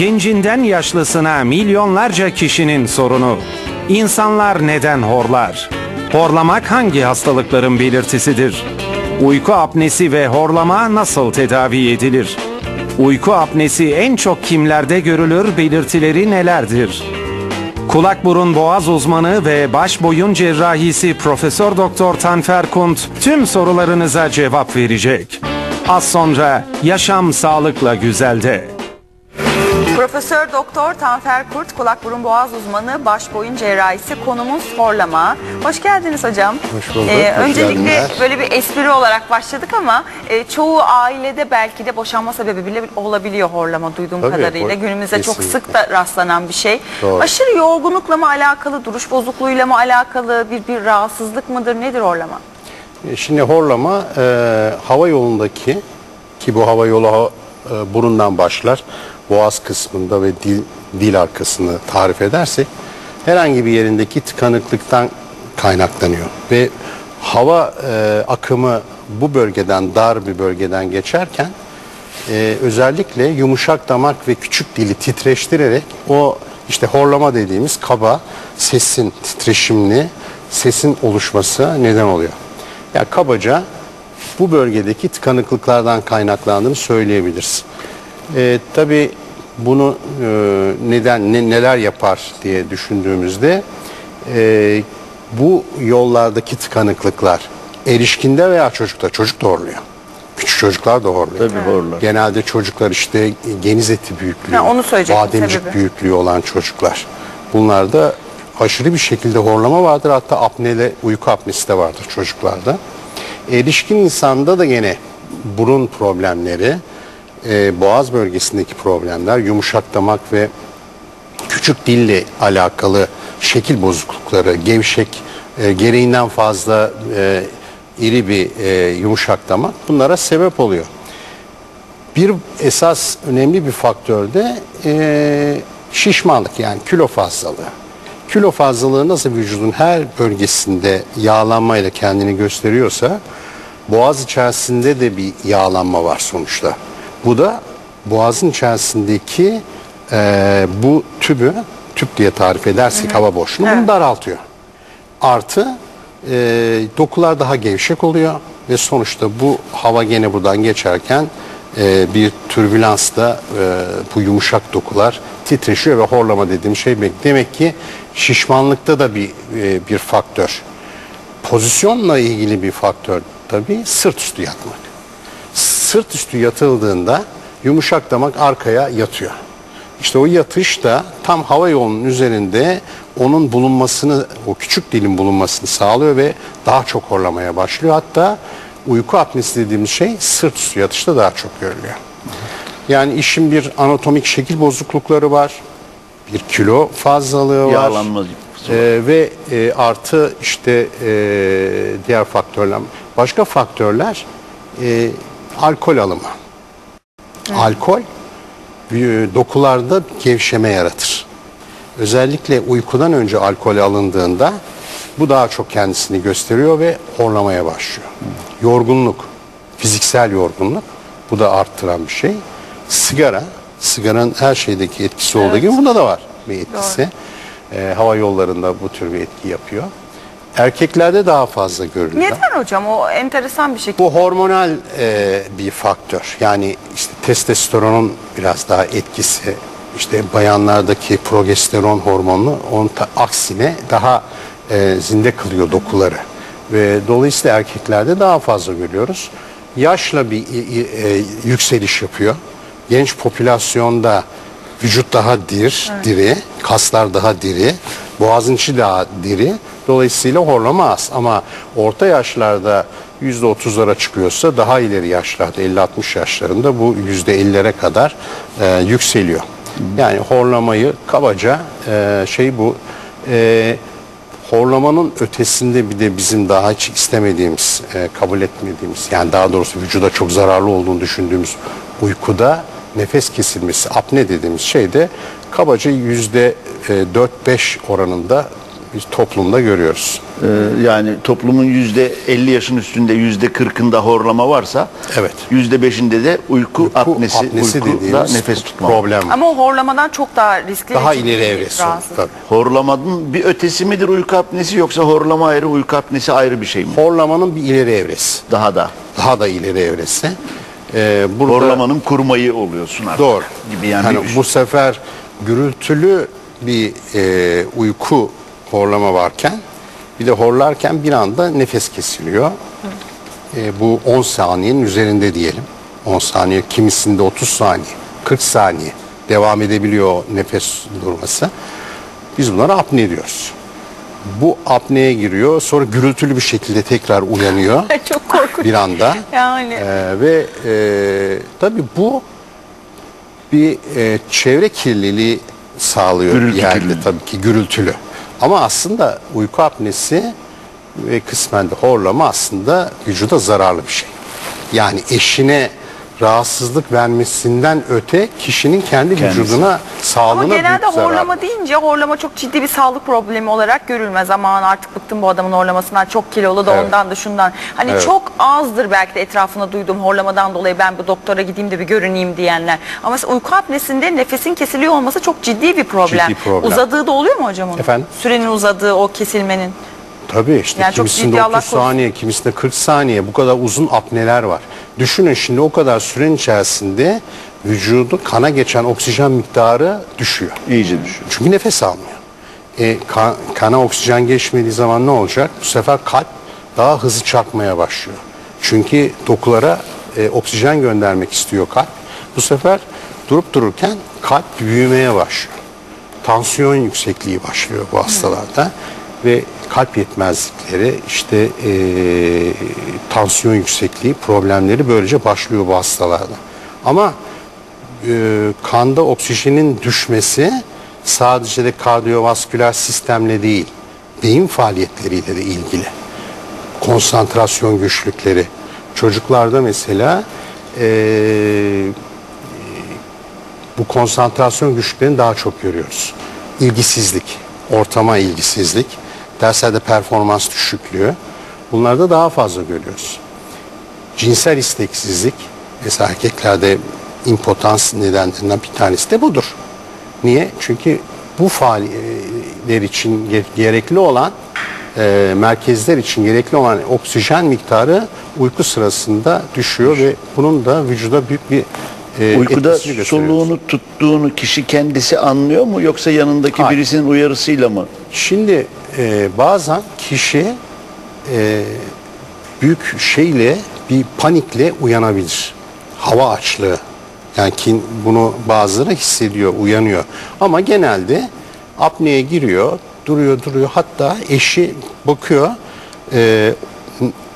Gencinden yaşlısına milyonlarca kişinin sorunu. İnsanlar neden horlar? Horlamak hangi hastalıkların belirtisidir? Uyku apnesi ve horlama nasıl tedavi edilir? Uyku apnesi en çok kimlerde görülür, belirtileri nelerdir? Kulak burun boğaz uzmanı ve baş boyun cerrahisi Profesör Doktor Tanfer Kunt tüm sorularınıza cevap verecek. Az sonra Yaşam Sağlıkla Güzel'de. Profesör Doktor Tanfer Kurt, kulak burun boğaz uzmanı, baş boyun cerrahisi. Konumuz horlama. Hoş geldiniz hocam. Ee, Hoş bulduk, hoş öncelikle geldiniz. böyle bir espri olarak başladık ama e, çoğu ailede belki de boşanma sebebi bile olabiliyor horlama duyduğum Tabii, kadarıyla. Günümüzde çok sık da rastlanan bir şey. Doğru. Aşırı yorgunlukla mı alakalı, duruş bozukluğuyla mı alakalı bir bir rahatsızlık mıdır? Nedir horlama? E, Şimdi horlama e, hava yolundaki ki bu hava yolu e, burundan başlar. Boğaz kısmında ve dil, dil arkasını tarif edersek herhangi bir yerindeki tıkanıklıktan kaynaklanıyor. Ve hava e, akımı bu bölgeden dar bir bölgeden geçerken e, özellikle yumuşak damak ve küçük dili titreştirerek o işte horlama dediğimiz kaba sesin titreşimli sesin oluşması neden oluyor. Ya kabaca bu bölgedeki tıkanıklıklardan kaynaklandığını söyleyebiliriz. E, tabii bunu e, neden ne, neler yapar diye düşündüğümüzde e, bu yollardaki tıkanıklıklar erişkinde veya çocukta çocuk da horluyor. Küçük çocuklar da horluyor. Tabii horlar. Genelde çocuklar işte geniz eti büyüklüğü, Ha, onu söyleyecektim, bademcik sebebi. büyüklüğü olan çocuklar. Bunlarda aşırı bir şekilde horlama vardır. Hatta apnele, uyku apnesi de vardır çocuklarda. Erişkin insanda da gene burun problemleri, e, boğaz bölgesindeki problemler, yumuşak damak ve küçük dille alakalı şekil bozuklukları, gevşek, e, gereğinden fazla e, iri bir e, yumuşak damak bunlara sebep oluyor. Bir esas önemli bir faktör de e, şişmanlık yani kilo fazlalığı. Kilo fazlalığı nasıl vücudun her bölgesinde yağlanmayla kendini gösteriyorsa boğaz içerisinde de bir yağlanma var sonuçta. Bu da boğazın içerisindeki e, bu tübü, tüp diye tarif edersek hava boşluğunu bunu daraltıyor. Artı e, dokular daha gevşek oluyor ve sonuçta bu hava gene buradan geçerken e, bir türbülansta e, bu yumuşak dokular titreşiyor ve horlama dediğim şey. Demek ki şişmanlıkta da bir e, bir faktör. Pozisyonla ilgili bir faktör tabii sırt üstü yatmak. Sırt üstü yatıldığında yumuşak damak arkaya yatıyor. İşte o yatış da tam hava yolunun üzerinde onun bulunmasını, o küçük dilin bulunmasını sağlıyor ve daha çok horlamaya başlıyor. Hatta uyku apnesi dediğimiz şey sırt üstü yatışta daha çok görülüyor. Yani işin bir anatomik şekil bozuklukları var, bir kilo fazlalığı var. Yağlanma Ee, ve e, artı işte e, diğer faktörler. Başka faktörler e, alkol alımı. Alkol e, dokularda gevşeme yaratır. Özellikle uykudan önce alkol alındığında bu daha çok kendisini gösteriyor ve horlamaya başlıyor. Yorgunluk, fiziksel yorgunluk bu da arttıran bir şey. Sigara, sigaranın her şeydeki etkisi olduğu gibi bunda da var bir etkisi. Ee, hava yollarında bu tür bir etki yapıyor. Erkeklerde daha fazla görülüyor. Neden hocam? O enteresan bir şey. Bu hormonal e, bir faktör. Yani işte testosteronun biraz daha etkisi, işte bayanlardaki progesteron hormonu onun aksine daha e, zinde kılıyor dokuları. Ve dolayısıyla erkeklerde daha fazla görüyoruz. Yaşla bir e, yükseliş yapıyor. Genç popülasyonda vücut daha dir, diri, kaslar daha diri, boğazın içi daha diri. Dolayısıyla horlama az ama orta yaşlarda %30'lara çıkıyorsa daha ileri yaşlarda 50-60 yaşlarında bu %50'lere kadar e, yükseliyor. Yani horlamayı kabaca e, şey bu e, horlamanın ötesinde bir de bizim daha hiç istemediğimiz, e, kabul etmediğimiz yani daha doğrusu vücuda çok zararlı olduğunu düşündüğümüz uykuda nefes kesilmesi, apne dediğimiz şey de kabaca yüzde e, 4-5 oranında biz toplumda görüyoruz. Ee, yani toplumun yüzde 50 yaşın üstünde yüzde 40'ında horlama varsa Evet. yüzde 5'inde de uyku, Uyku apnesi, uykuda dediğimiz nefes tutma. problem. Ama o horlamadan çok daha riskli. Daha ileri evresi. Horlamanın bir ötesi midir uyku apnesi yoksa horlama ayrı uyku apnesi ayrı bir şey mi? Horlamanın bir ileri evresi. Daha da. Daha da ileri evresi. Ee, burada Horlamanın kurmayı oluyorsun artık. Doğru. Gibi yani. Bir- bu sefer gürültülü bir e, uyku horlama varken bir de horlarken bir anda nefes kesiliyor. E, bu 10 saniyenin üzerinde diyelim. 10 saniye kimisinde 30 saniye, 40 saniye devam edebiliyor nefes durması. Biz bunlara apne diyoruz. Bu apneye giriyor sonra gürültülü bir şekilde tekrar uyanıyor. Çok korkunç. bir anda. Yani. Ee, ve e, tabii bu bir e, çevre kirliliği sağlıyor Gürültü bir yerde kirliliği. tabii ki gürültülü. Ama aslında uyku apnesi ve kısmen de horlama aslında vücuda zararlı bir şey. Yani eşine rahatsızlık vermesinden öte kişinin kendi Kendisi. vücuduna sağlığına Ama genelde büyük zarar. horlama deyince horlama çok ciddi bir sağlık problemi olarak görülmez. Aman artık bıktım bu adamın horlamasından çok kilolu da Evet. ondan da şundan. Hani Evet. çok azdır belki de etrafında duyduğum horlamadan dolayı ben bu doktora gideyim de bir görüneyim diyenler. Ama mesela uyku apnesinde nefesin kesiliyor olması çok ciddi bir problem. Ciddi problem. Uzadığı da oluyor mu hocam onun? Efendim? Sürenin uzadığı o kesilmenin. Tabii işte Yani kimisinde Allah 30 korusun. saniye, kimisinde 40 saniye bu kadar uzun apneler var. Düşünün şimdi o kadar süren içerisinde vücudu kana geçen oksijen miktarı düşüyor. iyice düşüyor. Çünkü nefes almıyor. E, ka- kana oksijen geçmediği zaman ne olacak? Bu sefer kalp daha hızlı çarpmaya başlıyor. Çünkü dokulara e, oksijen göndermek istiyor kalp. Bu sefer durup dururken kalp büyümeye başlıyor. Tansiyon yüksekliği başlıyor bu hastalarda ve kalp yetmezlikleri işte e, tansiyon yüksekliği problemleri böylece başlıyor bu hastalarda. Ama e, kanda oksijenin düşmesi sadece de kardiyovasküler sistemle değil, beyin faaliyetleriyle de ilgili. Konsantrasyon güçlükleri. Çocuklarda mesela e, bu konsantrasyon güçlüklerini daha çok görüyoruz. İlgisizlik, ortama ilgisizlik, derslerde performans düşüklüğü. Bunlarda daha fazla görüyoruz cinsel isteksizlik mesela erkeklerde impotans nedenlerinden bir tanesi de budur. Niye? Çünkü bu faaliyetler için ge- gerekli olan e, merkezler için gerekli olan oksijen miktarı uyku sırasında düşüyor ve bunun da vücuda büyük bir e, Uykuda soluğunu tuttuğunu kişi kendisi anlıyor mu yoksa yanındaki Hayır. birisinin uyarısıyla mı? Şimdi e, bazen kişi e, büyük şeyle bir panikle uyanabilir. Hava açlığı. Yani kin, bunu bazıları hissediyor, uyanıyor. Ama genelde apneye giriyor, duruyor duruyor. Hatta eşi bakıyor, e,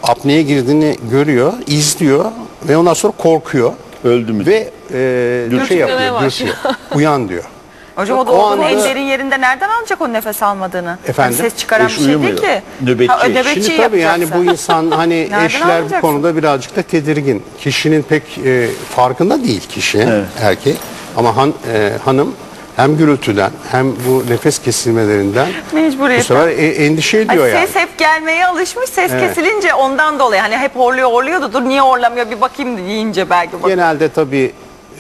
apneye girdiğini görüyor, izliyor ve ondan sonra korkuyor. Öldü mü? Ve e, şey yapıyor, dürtüyor. Uyan diyor. Hocam o da O olduğunu en anda- derin yerinde nereden alacak o nefes almadığını? Efendim? Yani ses çıkaran Eş bir şey değil uyumuyor. ki. Nöbetçi. Ha, nöbetçi Şimdi tabii yani bu insan hani eşler bu konuda birazcık da tedirgin. Kişinin pek e, farkında değil kişi Evet. erkek ama han, e, hanım hem gürültüden hem bu nefes kesilmelerinden bu Mecburiyetten. sefer e, endişe Ay, ediyor yani. Ses hep gelmeye alışmış. Ses Evet. kesilince ondan dolayı. Hani hep horluyor horluyor da dur niye horlamıyor bir bakayım deyince belki. Bak. Genelde tabii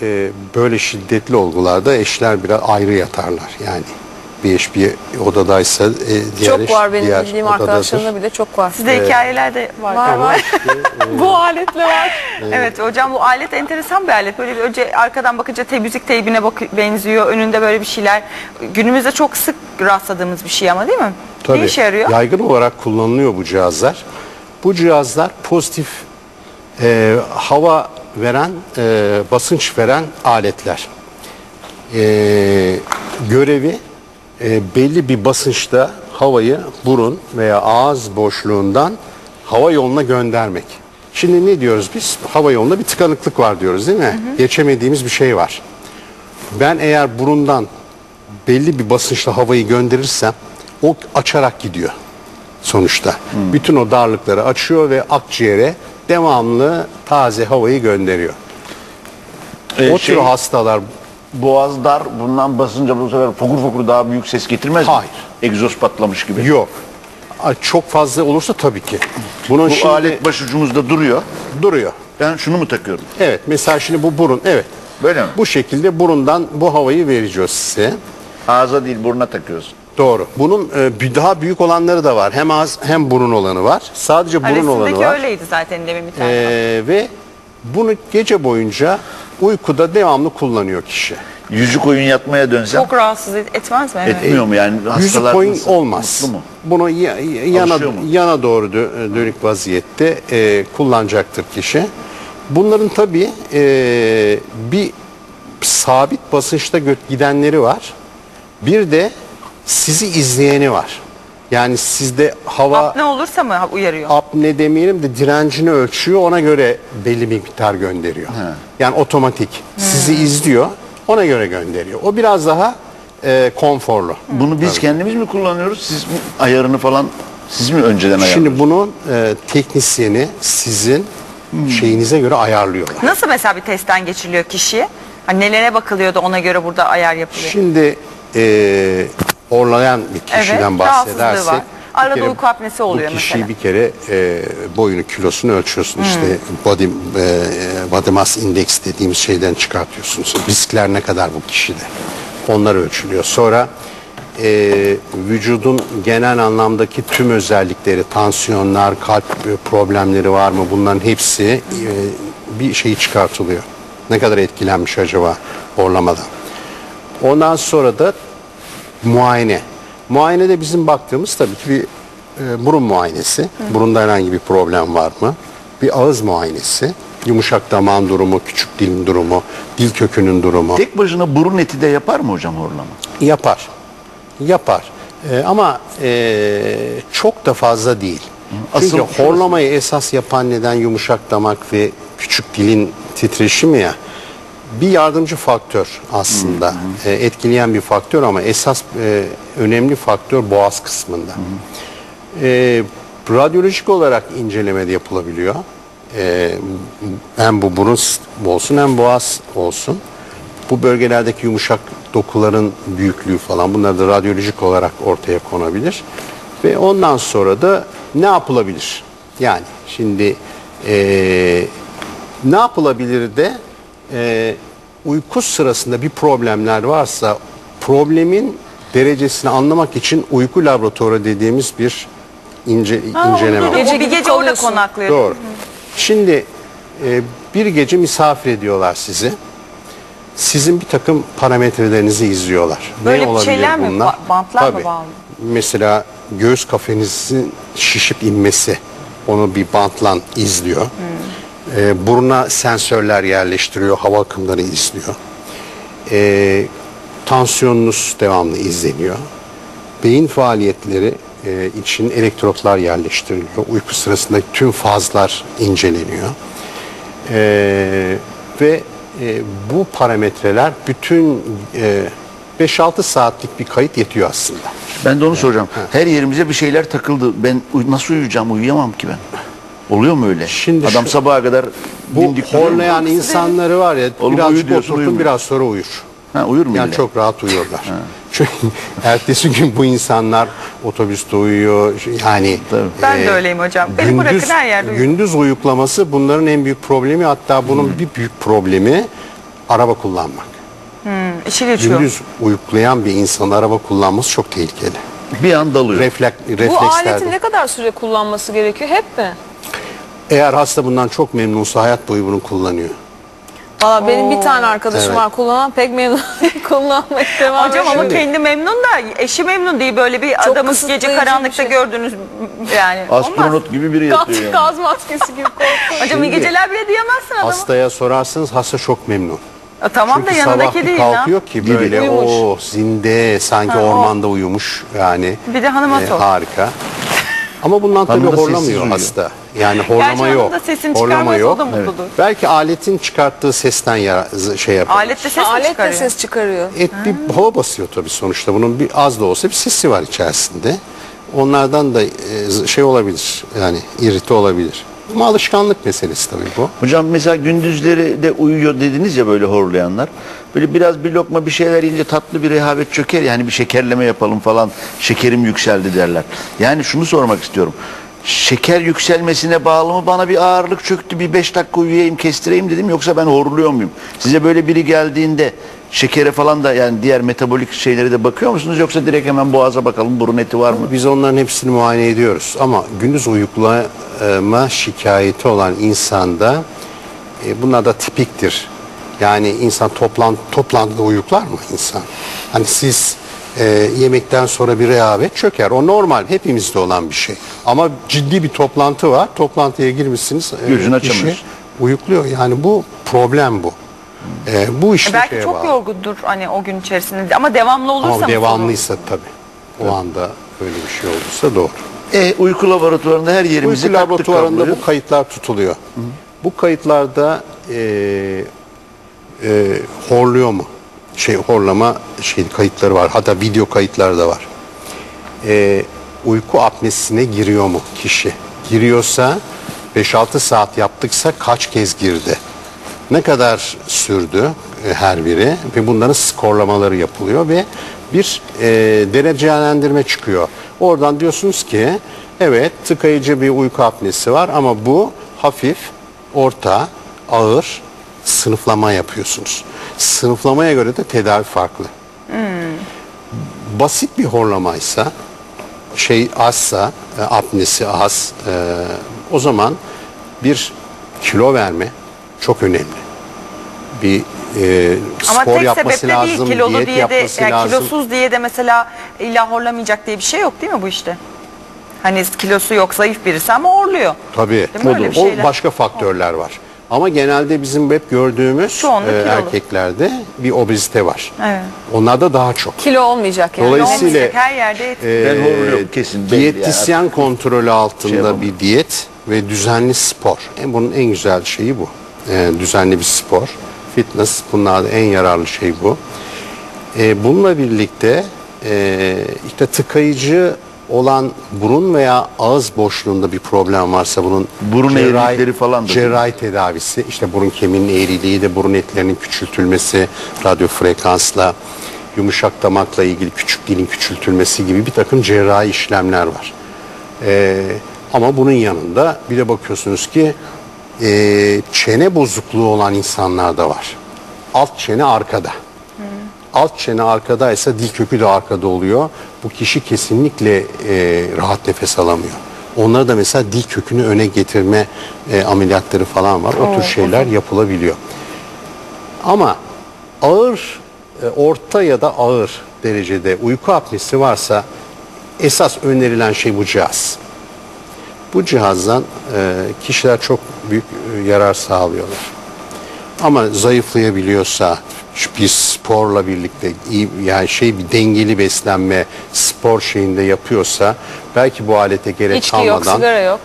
e, böyle şiddetli olgularda eşler biraz ayrı yatarlar yani. Bir eş bir odadaysa e, diğer Çok eş var benim diğer bildiğim odadadır. arkadaşlarımda bile çok var. Sizde hikayelerde var. Var Ama var. işte, e, Bu aletle var. Evet hocam bu alet enteresan bir alet. Böyle bir önce arkadan bakınca te müzik teybine bak benziyor. Önünde böyle bir şeyler. Günümüzde çok sık rastladığımız bir şey ama değil mi? Tabii. Ne işe yarıyor? Yaygın olarak kullanılıyor bu cihazlar. Bu cihazlar pozitif e, hava veren, e, basınç veren aletler. E, görevi e, belli bir basınçta havayı burun veya ağız boşluğundan hava yoluna göndermek. Şimdi ne diyoruz biz? Hava yolunda bir tıkanıklık var diyoruz değil mi? Geçemediğimiz bir şey var. Ben eğer burundan belli bir basınçla havayı gönderirsem o açarak gidiyor sonuçta. Bütün o darlıkları açıyor ve akciğere devamlı taze havayı gönderiyor. Ee, o şey- tür hastalar boğaz dar bundan basınca bu sefer fokur fokur daha büyük ses getirmez mi? Hayır. Egzoz patlamış gibi. Yok. Ay, Çok fazla olursa tabii ki. Bunun Bu şimdi alet başucumuzda duruyor. duruyor. Ben şunu mu takıyorum? Evet mesela şimdi bu burun evet. Böyle mi? Bu şekilde burundan bu havayı vereceğiz size. Ağza değil buruna takıyorsun. Doğru. Bunun e, bir daha büyük olanları da var. Hem ağız hem burun olanı var. Sadece burun olanı Resimdeki var. öyleydi zaten demin bir tane. Ee, ve bunu gece boyunca uykuda devamlı kullanıyor kişi. Yüzük oyun yatmaya dönsem Çok rahatsız et- etmez mi? Evet. etmiyor mu yani? Yüzük Hastalar koyun nasıl? olmaz. Mutlu mu? Bunu ya- yana Alışıyor mu? yana doğru dö- dönük vaziyette e, kullanacaktır kişi. Bunların tabii e, bir sabit basınçta gö- gidenleri var. Bir de sizi izleyeni var. Yani sizde hava Ne olursa mı uyarıyor? apne demeyelim de direncini ölçüyor ona göre belli bir miktar gönderiyor. Yani otomatik sizi izliyor ona göre gönderiyor. O biraz daha e, konforlu. Bunu biz kendimiz mi kullanıyoruz? Siz mi ayarını falan siz mi önceden ayarlıyorsunuz? Şimdi bunun e, teknisyeni sizin şeyinize göre ayarlıyorlar. Nasıl mesela bir testten geçiriliyor kişiye? Hani nelere bakılıyor da ona göre burada ayar yapılıyor? Şimdi e, horlayan bir kişiden Evet, bahsedersek var. Arada kere uyku apnesi oluyor bu kişiyi mesela. bir kere e, boyunu kilosunu ölçüyorsun işte body, e, body mass index dediğimiz şeyden çıkartıyorsunuz. Riskler ne kadar bu kişide onlar ölçülüyor. Sonra e, vücudun genel anlamdaki tüm özellikleri tansiyonlar kalp e, problemleri var mı bunların hepsi e, bir şeyi çıkartılıyor. Ne kadar etkilenmiş acaba horlamadan. Ondan sonra da muayene. Muayenede bizim baktığımız tabii ki bir e, burun muayenesi. Burunda herhangi bir problem var mı? Bir ağız muayenesi. Yumuşak damağın durumu, küçük dilin durumu, dil kökünün durumu. Tek başına burun eti de yapar mı hocam horlama? Yapar. Yapar. E, ama e, çok da fazla değil. Asıl Çünkü horlamayı esas yapan neden yumuşak damak ve küçük dilin titreşimi ya. Bir yardımcı faktör aslında. E, etkileyen bir faktör ama esas e, önemli faktör boğaz kısmında. E, radyolojik olarak incelemede yapılabiliyor. E, hem bu burun olsun hem boğaz olsun. Bu bölgelerdeki yumuşak dokuların büyüklüğü falan bunlar da radyolojik olarak ortaya konabilir. Ve ondan sonra da ne yapılabilir? Yani şimdi e, ne yapılabilir de e, uyku sırasında bir problemler varsa problemin derecesini anlamak için uyku laboratuvarı dediğimiz bir ince, inceleme var. Gece bir gece orada kalıyorsun. konaklıyor. Doğru. Şimdi e, bir gece misafir ediyorlar sizi. Sizin bir takım parametrelerinizi izliyorlar. Böyle bir şeyler mi? Ba- bantlar mı bağlı? Mesela göğüs kafenizin şişip inmesi onu bir bantla izliyor. E, buruna sensörler yerleştiriyor, hava akımları izliyor. E, tansiyonunuz devamlı izleniyor. Beyin faaliyetleri e, için elektrotlar yerleştiriliyor. Uyku sırasında tüm fazlar inceleniyor. E, ve e, bu parametreler bütün e, 5-6 saatlik bir kayıt yetiyor aslında. Ben de onu soracağım. Her yerimize bir şeyler takıldı. Ben uy- nasıl uyuyacağım? Uyuyamam ki ben. Oluyor mu öyle? Şimdi Adam şu- sabaha kadar Bu horlayan insanları var ya Oğlum uyu birazcık oturtun uyumuyor. biraz sonra uyur. Ha, uyur mu Yani çok rahat uyuyorlar. Çünkü ertesi gün bu insanlar otobüste uyuyor. Yani Tabii. Ben de öyleyim hocam. Beni bırakın her yerde uyuyun. Gündüz uyuklaması bunların en büyük problemi hatta bunun bir büyük problemi araba kullanmak. İşi geçiyor. Gündüz uyuklayan bir insan araba kullanması çok tehlikeli. Bir an dalıyor. Reflek, Bu refleksler. aleti ne kadar süre kullanması gerekiyor? Hep mi? Eğer hasta bundan çok memnunsa hayat boyu bunu kullanıyor. Valla benim bir tane arkadaşım Evet. var kullanan pek memnun kullanmaya devam Hocam ama ediyor. kendi memnun da eşi memnun değil. Böyle bir adamı kısıtlayıcı gece bir karanlıkta şey. gördünüz yani. Olmaz. Astronot gibi biri Gaz, yatıyor yani. gaz maskesi gibi korkunç. Hocam iyi Şimdi- geceler bile diyemezsin adama. Hastaya sorarsanız hasta çok memnun. E, tamam da Çünkü yanındaki sabah bir değil ya. kalkıyor ki Gibi. böyle Uyumuş. o zinde sanki Ha, o. ormanda uyumuş yani. Bir de hanıma sor. Harika. Ama bundan tabii sessiz horlamıyor hasta. Yani horlama Gerçi hanım yok. da sesini horlama çıkarmaz, o yok. da mutludur. Belki aletin çıkarttığı sesten yara- şey yapar. Alette ses mi Alet de çıkarıyor? ses çıkarıyor. Et bir hava basıyor tabii sonuçta. Bunun bir az da olsa bir sesi var içerisinde. Onlardan da e, şey olabilir. Yani irite olabilir. Ama alışkanlık meselesi tabii bu. Hocam mesela gündüzleri de uyuyor dediniz ya böyle horlayanlar. Böyle biraz bir lokma bir şeyler yiyince tatlı bir rehavet çöker. Yani bir şekerleme yapalım falan. Şekerim yükseldi derler. Yani şunu sormak istiyorum. Şeker yükselmesine bağlı mı bana bir ağırlık çöktü bir beş dakika uyuyayım kestireyim dedim yoksa ben horluyor muyum? Size böyle biri geldiğinde şekere falan da yani diğer metabolik şeylere de bakıyor musunuz yoksa direkt hemen boğaza bakalım burun eti var mı? Biz onların hepsini muayene ediyoruz. Ama gündüz uyuklama şikayeti olan insanda e, bunlar da tipiktir. Yani insan toplantı, toplantıda uyuklar mı insan? Hani siz e, yemekten sonra bir rehavet çöker. O normal. Hepimizde olan bir şey. Ama ciddi bir toplantı var. Toplantıya girmişsiniz. e, Gözünü kişi açamıyorsun. Uyukluyor. Yani bu problem bu. E, bu işte Belki çok bağlı. yorgundur hani o gün içerisinde ama devamlı olursa Ama mı devamlıysa tabii. O anda öyle bir şey olursa doğru. E, uyku laboratuvarında her yerimize Uyku laboratuvarında kabloyu. bu kayıtlar tutuluyor. Bu kayıtlarda e, e, horluyor mu? Şey horlama şey kayıtları var. Hatta video kayıtları da var. E, uyku apnesine giriyor mu kişi? Giriyorsa 5-6 saat yaptıksa kaç kez girdi? Ne kadar sürdü e, her biri ve bunların skorlamaları yapılıyor ve bir e, derecelendirme çıkıyor. Oradan diyorsunuz ki evet tıkayıcı bir uyku apnesi var ama bu hafif, orta, ağır sınıflama yapıyorsunuz. Sınıflamaya göre de tedavi farklı. Basit bir horlamaysa şey azsa, e, apnesi az, e, o zaman bir kilo verme çok önemli. Bir e, Ama spor tek yapması lazım, değil diyet diye de yani lazım. kilosuz diye de mesela illa horlamayacak diye bir şey yok değil mi bu işte? Hani kilosu yok zayıf birisi ama horluyor. Tabii. Değil mi? Öyle bir o şeyler. başka faktörler var. Ama genelde bizim hep gördüğümüz Çoğunluk e, kilolu. erkeklerde bir obezite var. Evet. Onlarda daha çok. Kilo olmayacak yani. Dolayısıyla Olmayacak, her yerde et. e, Ben horluyorum kesin, belli diyetisyen kontrolü altında Şey yapamam. bir diyet ve düzenli spor. En bunun en güzel şeyi bu. E, düzenli bir spor, fitness bunlarda en yararlı şey bu. E, bununla birlikte e, işte tıkayıcı olan burun veya ağız boşluğunda bir problem varsa bunun Burun eğrilikleri falan da cerrahi tedavisi işte burun kemiğinin eğriliği de burun etlerinin küçültülmesi radyo frekansla yumuşak damakla ilgili küçük dilin küçültülmesi gibi bir takım cerrahi işlemler var. Ee, ama bunun yanında bir de bakıyorsunuz ki e, çene bozukluğu olan insanlar da var. Alt çene arkada. Alt çene arkadaysa dil kökü de arkada oluyor. Bu kişi kesinlikle e, rahat nefes alamıyor. Onlara da mesela dil kökünü öne getirme e, ameliyatları falan var. O tür şeyler yapılabiliyor. Ama ağır, e, orta ya da ağır derecede uyku apnesi varsa esas önerilen şey bu cihaz. Bu cihazdan e, kişiler çok büyük e, yarar sağlıyorlar. Ama zayıflayabiliyorsa bir sporla birlikte iyi yani şey bir dengeli beslenme spor şeyinde yapıyorsa belki bu alete gerek İçki yok, kalmadan sigara yok.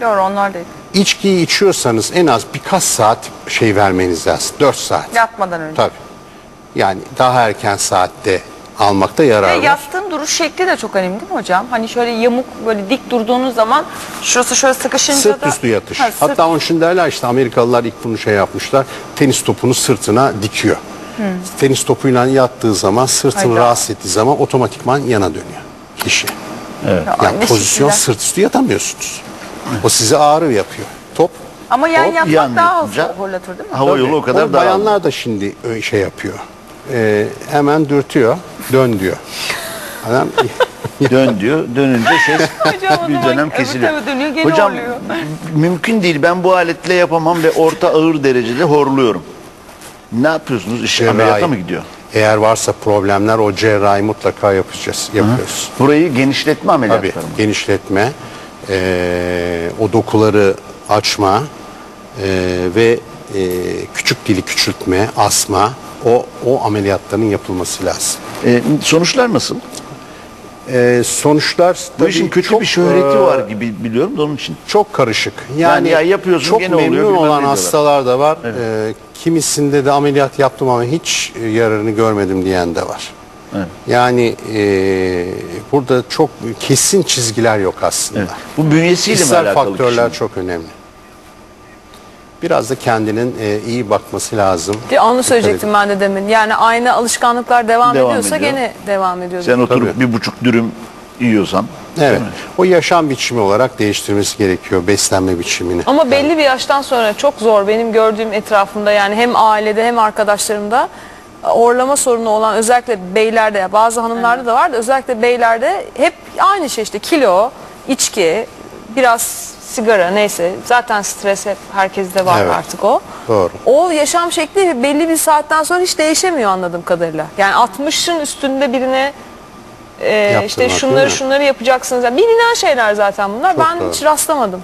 Doğru onlar değil. içkiyi içiyorsanız en az birkaç saat şey vermeniz lazım. 4 saat. Yatmadan önce. Tabii. Yani daha erken saatte almakta yarar Ve var. yastığın duruş şekli de çok önemli değil mi hocam? Hani şöyle yamuk böyle dik durduğunuz zaman şurası şöyle sıkışınca Sırt da... üstü yatış. Ha, sırt- Hatta onun için derler işte Amerikalılar ilk bunu şey yapmışlar. Tenis topunu sırtına dikiyor. Tenis topuyla yattığı zaman sırtını Hayda. rahatsız ettiği zaman otomatikman yana dönüyor kişi. Ya, Yani pozisyon sırt üstü yatamıyorsunuz. O size ağrı yapıyor. Top Ama yan yatmak yan daha yatınca- az horlatır değil mi? Hava yolu o kadar Onu dar. bayanlar da şimdi ö- şey yapıyor. Ee, hemen dürtüyor. Dön diyor. Adam Dön diyor. Dönünce ses Hocam o bir zaman dönem öbür kesiliyor. tarafa dönüyor, gene Hocam horluyor. mümkün değil. Ben bu aletle yapamam ve orta ağır derecede horluyorum. Ne yapıyorsunuz? Cerrahi. ameliyata mı gidiyor? eğer varsa problemler o cerrahi mutlaka yapacağız. Yapıyoruz. Burayı genişletme Tabii ameliyatları mı? genişletme, eee, o dokuları açma eee, ve eee, küçük dili küçültme, asma o o ameliyatların yapılması lazım. Ee, sonuçlar nasıl? Eee, sonuçlar Bu işin kötü çok, bir şöhreti eee, var gibi biliyorum da onun için. Çok karışık. Yani, Yani ya yapıyorsun, çok gene oluyor, memnun ne olan hastalar da var. Eee, kimisinde de ameliyat yaptım ama hiç e, yararını görmedim diyen de var. Evet. Yani eee, burada çok kesin çizgiler yok aslında. Evet. Bu bünyesiyle mi alakalı? faktörler kişinin? çok önemli. Biraz da kendinin e, iyi bakması lazım. Bir Onu söyleyecektim ben de demin. Yani aynı alışkanlıklar devam, Devam ediyorsa ediyor. gene devam ediyor. Sen oturup Tabii. bir buçuk dürüm yiyorsan. Evet. değil mi? O yaşam biçimi olarak değiştirmesi gerekiyor beslenme biçimini. Ama belli bir yaştan sonra çok zor benim gördüğüm etrafımda yani hem ailede hem arkadaşlarımda orlama sorunu olan özellikle beylerde bazı hanımlarda da var da özellikle beylerde hep aynı şey işte kilo, içki, biraz sigara neyse zaten stres hep herkeste var Evet. artık o. Doğru. O yaşam şekli belli bir saatten sonra hiç değişemiyor anladığım kadarıyla. Yani 60'ın üstünde birine e, işte değil şunları mi? şunları yapacaksınız. Yani bilinen şeyler zaten bunlar. Çok ben doğru. hiç rastlamadım.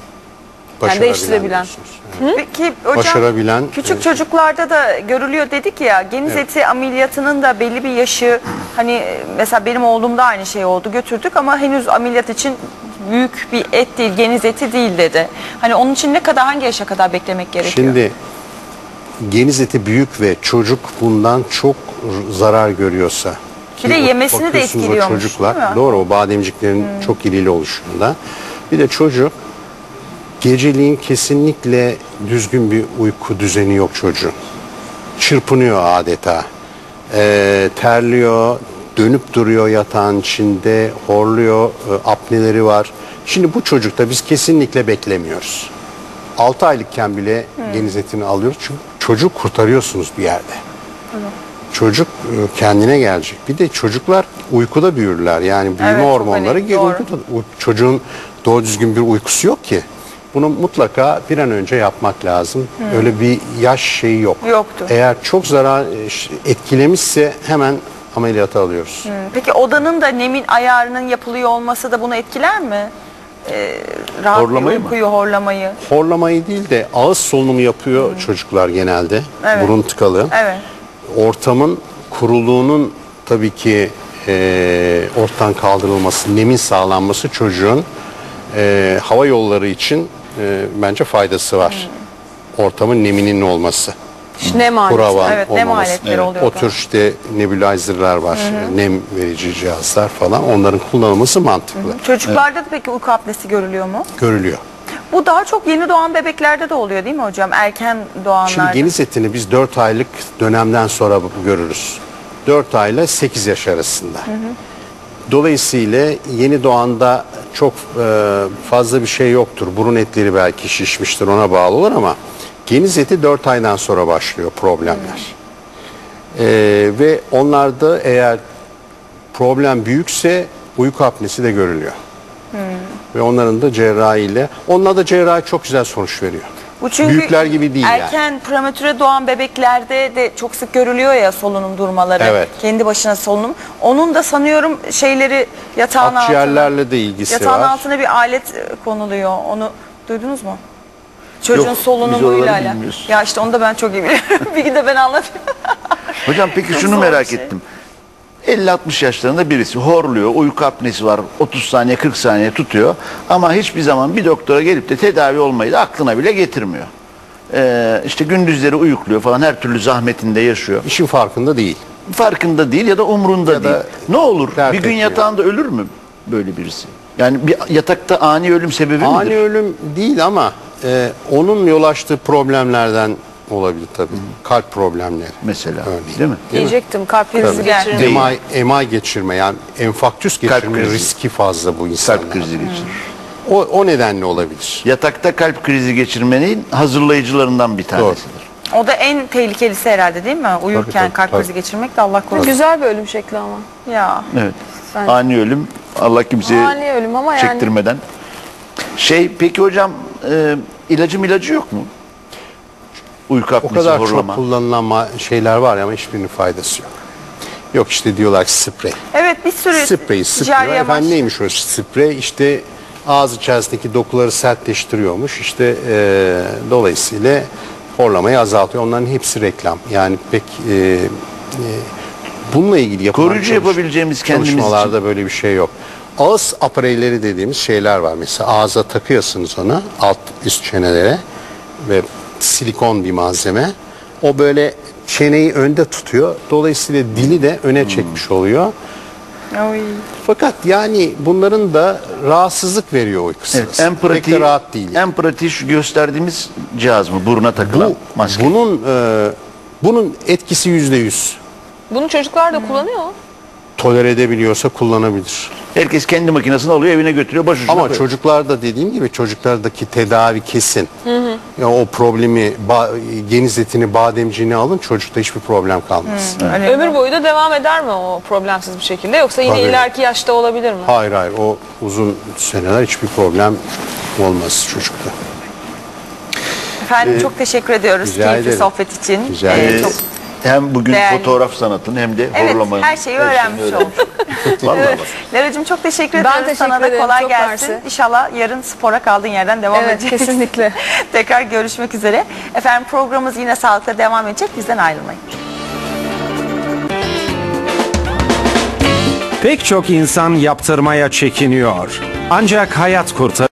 Başarabilen değiştirebilen. diyorsunuz. Peki hocam Başarabilen, küçük e, çocuklarda da görülüyor dedik ya geniz eti ameliyatının da belli bir yaşı hani e, mesela benim oğlumda aynı şey oldu götürdük ama henüz ameliyat için büyük bir et değil geniz eti değil dedi. Hani onun için ne kadar hangi yaşa kadar beklemek gerekiyor? Şimdi geniz eti büyük ve çocuk bundan çok zarar görüyorsa. Bir de yemesini de bakıyorsunuz o etkiliyormuş, Çocuklar, değil mi? doğru o bademciklerin çok irili oluşunda. Bir de çocuk geceliğin kesinlikle düzgün bir uyku düzeni yok çocuğun. Çırpınıyor adeta. Ee, terliyor, dönüp duruyor yatağın içinde, horluyor, e, apneleri var. Şimdi bu çocukta biz kesinlikle beklemiyoruz. 6 aylıkken bile geniz etini alıyoruz. Çünkü çocuğu kurtarıyorsunuz bir yerde. Çocuk e, kendine gelecek. Bir de çocuklar uykuda büyürler. Yani büyüme Evet, hormonları önemli, uykuda. Çocuğun doğru düzgün bir uykusu yok ki. Bunu mutlaka bir an önce yapmak lazım. Öyle bir yaş şeyi yok. Yoktu. Eğer çok zarar e, etkilemişse hemen ameliyata alıyoruz. Peki odanın da nemin ayarının yapılıyor olması da bunu etkiler mi? Ee, rahat bir Horlamayı mı? uykuyu horlamayı. Horlamayı değil de ağız solunumu yapıyor çocuklar genelde. Evet. Burun tıkalı. Evet. ortamın kuruluğunun tabii ki e, ortadan kaldırılması, nemin sağlanması çocuğun e, hava yolları için e, bence faydası var. Ortamın neminin olması. İşte nem aleti. Kuravan Evet, nem olmaması. aletleri oluyor O tür işte nebulizerler var, nem verici cihazlar falan. Onların kullanılması mantıklı. Çocuklarda da peki uyku apnesi görülüyor mu? Görülüyor. Bu daha çok yeni doğan bebeklerde de oluyor değil mi hocam? Erken doğanlarda. Şimdi geniz etini biz 4 aylık dönemden sonra görürüz. 4 ayla 8 yaş arasında. Dolayısıyla yeni doğanda çok e, fazla bir şey yoktur. Burun etleri belki şişmiştir ona bağlı olur ama geniz eti 4 aydan sonra başlıyor problemler. E, ve onlarda eğer problem büyükse uyku apnesi de görülüyor. Ve onların da cerrahiyle, onlar da cerrahi çok güzel sonuç veriyor. Bu çünkü Büyükler gibi değil yani. erken prematüre doğan bebeklerde de çok sık görülüyor ya solunum durmaları. Evet. Kendi başına solunum. Onun da sanıyorum şeyleri yatağın altına. Akciğerlerle de ilgisi Yatağın var. altına bir alet e, konuluyor. Onu duydunuz mu? Çocuğun Yok, solunumuyla alakalı. bilmiyoruz. Ya işte onu da ben çok iyi biliyorum. bir gün de ben anlatayım. Hocam peki Çok şunu zor bir merak şey. ettim. 50-60 yaşlarında birisi horluyor, uyku apnesi var, 30 saniye 40 saniye tutuyor ama hiçbir zaman bir doktora gelip de tedavi olmayı da aklına bile getirmiyor. Ee, işte gündüzleri uyukluyor falan her türlü zahmetinde yaşıyor. İşin farkında değil. Farkında değil ya da umrunda Ya da değil. Ne olur bir gün etmiyor. yatağında ölür mü böyle birisi? Yani bir yatakta ani ölüm sebebi Ani midir? ölüm değil ama e, onun yol açtığı problemlerden olabilir tabii. Kalp problemleri. Mesela Örneğin. değil mi? Diyecektim kalp krizi. Değil. MI, MI geçirme yani enfarktüs geçirme krizi. riski fazla bu insanlarda. Kalp krizi geçirir. O, o nedenle olabilir. Yatakta kalp krizi geçirmenin hazırlayıcılarından bir tanesidir. O da en tehlikelisi herhalde değil mi? Uyurken tabii, kalp tabii. krizi geçirmek de Allah korusun. Güzel bir ölüm şekli ama. Ya. Evet. Bence. Ani ölüm Allah kimseye Ani ölüm ama yani- çektirmeden. Şey peki hocam e, ilacı milacı yok mu? Uyku O apnesi kadar horlama. çok kullanılan ma- şeyler var ama hiçbirinin faydası yok. Yok işte diyorlar ki sprey. Evet bir sürü Sprey, sprey. ticari amaç- Efendim neymiş o sprey? İşte ağız içerisindeki dokuları sertleştiriyormuş. İşte e, dolayısıyla horlamayı azaltıyor. Onların hepsi reklam. Yani pek e, e, bununla ilgili yapılan Koruyucu çalış- yapabileceğimiz kendimiz çalışmalarda böyle bir şey yok. Ağız apareyleri dediğimiz şeyler var. Mesela ağza takıyorsunuz onu alt üst çenelere ve silikon bir malzeme. O böyle çeneyi önde tutuyor. Dolayısıyla dili de öne çekmiş oluyor. Oy. Fakat yani bunların da rahatsızlık veriyor uyku Evet, en Pek de rahat değil. en pratiği şu gösterdiğimiz cihaz mı? Buruna takılan Bu, maske. bunun e, bunun etkisi yüzde yüz. Bunu çocuklar da kullanıyor? Tolere edebiliyorsa kullanabilir. Herkes kendi makinesini alıyor evine götürüyor başucuna Ama koyuyor. çocuklarda dediğim gibi çocuklardaki tedavi kesin. Ya o problemi ba- geniz etini bademciğini alın çocukta hiçbir problem kalmaz. Önemli. Ömür boyu da devam eder mi o problemsiz bir şekilde yoksa yine Tabii. ileriki yaşta olabilir mi? Hayır hayır o uzun seneler hiçbir problem olmaz çocukta. Efendim çok teşekkür ediyoruz keyifli ederim. sohbet için. Rica Ee, çok Hem bugün Değerli. fotoğraf sanatını hem de Evet, horlamayı. her şeyi öğrenmiş olduk. Vallahi bak. Leracığım çok teşekkür Ben ediyoruz. teşekkür Sana da ederim, kolay çok gelsin. mersi. İnşallah yarın spora kaldığın yerden devam Evet, edeceksin. kesinlikle. Tekrar görüşmek üzere. Efendim programımız yine sağlıkla devam edecek. Bizden ayrılmayın. Pek çok insan yaptırmaya çekiniyor. Ancak hayat kurtar